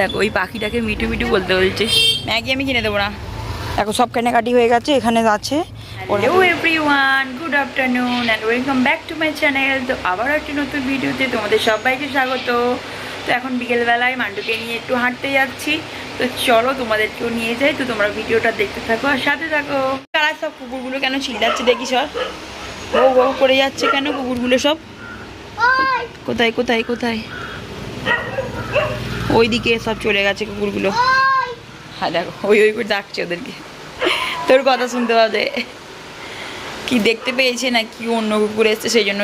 দেখো ওই পাখিটাকে মিটু মিটু বলতে বলছে। ম্যাগি আমি কিনে দেবো না। দেখো সব কেনাকাটি হয়ে গেছে এখানে আছে hello everyone good afternoon and welcome back to my channel তো আবার একটি নতুন ভিডিওতে তোমাদের সবাইকে স্বাগত। তো এখন বিকেলবেলায় মান্ডুকে নিয়ে একটু হাঁটতে যাচ্ছি। তো চলো তোমাদেরকেও নিয়ে যাই তো তোমরা ভিডিওটা দেখতে থাকো আর সাথে থাকো। তারা সব কুকুরগুলো কেন চিল্লাচ্ছে দেখি সব? ও ও করে যাচ্ছে কেন কুকুরগুলো সব? কোথায় কোথায় কোথায়? ওইদিকে সব চলে গেছে কুকুরগুলো। হ্যাঁ দেখো, ওই ওই করে ডাকছে ওদেরকে। তোর কথা শুনতে পাবে। কি দেখতে পেয়েছে না কি অন্য কুকুর এসছে, সেই জন্য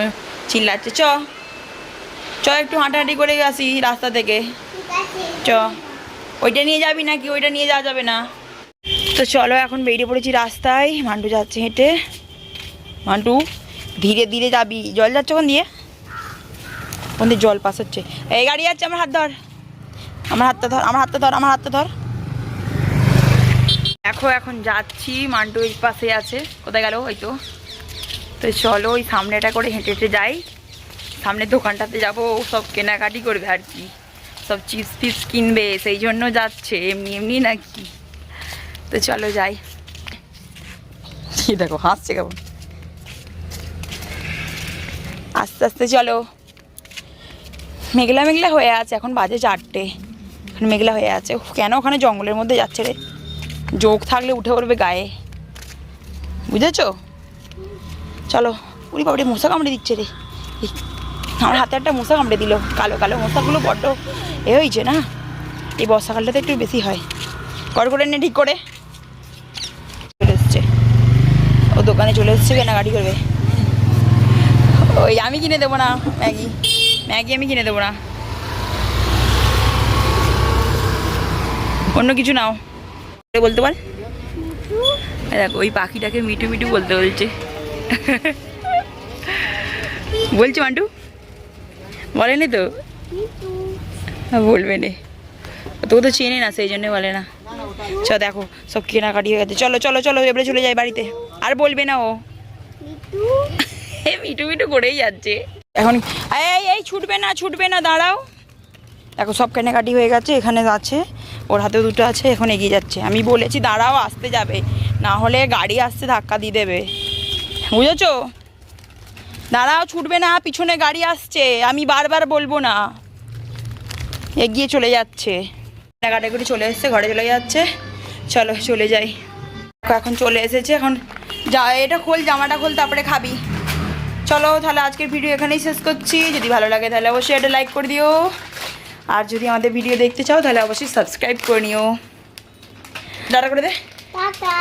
চিল্লাচ্ছে। চ চ, একটু হাঁটাহাঁটি করে আসি রাস্তা থেকে। চ, ওইটা নিয়ে যাবি নাকি? ওইটা নিয়ে যাওয়া যাবে না। তো চলো, এখন বেরিয়ে পড়েছি রাস্তায়। মান্টু যাচ্ছে হেঁটে। মান্টু, ধীরে ধীরে যাবি। জল যাচ্ছে কোন দিয়ে? কোন দিয়ে জল পাস হচ্ছে। এই গাড়ি যাচ্ছে, আমার হাত ধর। আমার হাতটা ধর আমার হাতটা ধর আমার হাতটা ধর। দেখো এখন যাচ্ছি মান্টু এই পাশে আছে। কোথায় গেল ওই তো। তো চলো ওই সামনেটা করে হেঁটে হেঁটে যাই। সামনের দোকানটাতে যাব ও সব কেনাকাটি করবে আর কি। সব চিপস ফিপস কিনবে সেই জন্য যাচ্ছে এমনি এমনি নাকি। তো চলো যাই। দেখো হাসছে কেমন। আস্তে আস্তে চলো। মেঘলা মেঘলা হয়ে আছে এখন বাজে চারটে। মেঘলা হয়ে আছে। কেন ওখানে জঙ্গলের মধ্যে যাচ্ছে রে? যোগ থাকলে উঠে পড়বে গায়ে। বুঝেছ? চলো, উড়ি বাবুরে, মশা কামড়ে দিচ্ছে রে। আমার হাতে একটা মশা কামড়ে দিল। কালো কালো মশাগুলো বড্ড এ হয়েছে না? এই বর্ষাকালটাতে একটু বেশি হয়। কর করে নে ঠিক করে। চলে এসছে। ও দোকানে চলে এসছে, কেনাকাটি করবে। ওই আমি কিনে দেবো না, ম্যাগি। ম্যাগি আমি কিনে দেবো না। অন্য কিছু নাও। বলতে পার? দেখো ওই পাখিটাকে মিটু মিটু বলতে বলছে। বলছি মান্টু? বলেনি তো? হ্যাঁ, বলবে নে। তোকে তো চেনে না সেই জন্য বলে না। চ দেখো সব কেনাকাটি হয়ে গেছে। চলো চলো চলো এবারে চলে যাই বাড়িতে। আর বলবে না ও। মিটু মিটু করেই যাচ্ছে। এখন এই এই ছুটবে না ছুটবে না দাঁড়াও। দেখো সব কেনাকাটি হয়ে গেছে, এখানে আছে, ওর হাতে দুটো আছে, এখন এগিয়ে যাচ্ছে। আমি বলেছি, দাঁড়াও, আসতে যাবে। না হলে গাড়ি আসতে ধাক্কা দিয়ে দেবে। বুঝেছ? দাঁড়াও, ছুটবে না, পিছনে গাড়ি আসছে, আমি বারবার বলব না। এগিয়ে চলে যাচ্ছে। কেনাকাটি করে চলে এসছে, ঘরে চলে যাচ্ছে। চলো, চলে যাই। এখন চলে এসেছে, এখন যা, এটা খোল, জামাটা খোল, তারপরে খাবি। চলো, তাহলে আজকের ভিডিও এখানেই শেষ করছি। যদি ভালো লাগে, তাহলে অবশ্যই এটা লাইক করে দিও। আর যদি আমাদের ভিডিও দেখতে চাও, তাহলে অবশ্যই সাবস্ক্রাইব করে নিও। দাঁড়া করে দে। টাটা।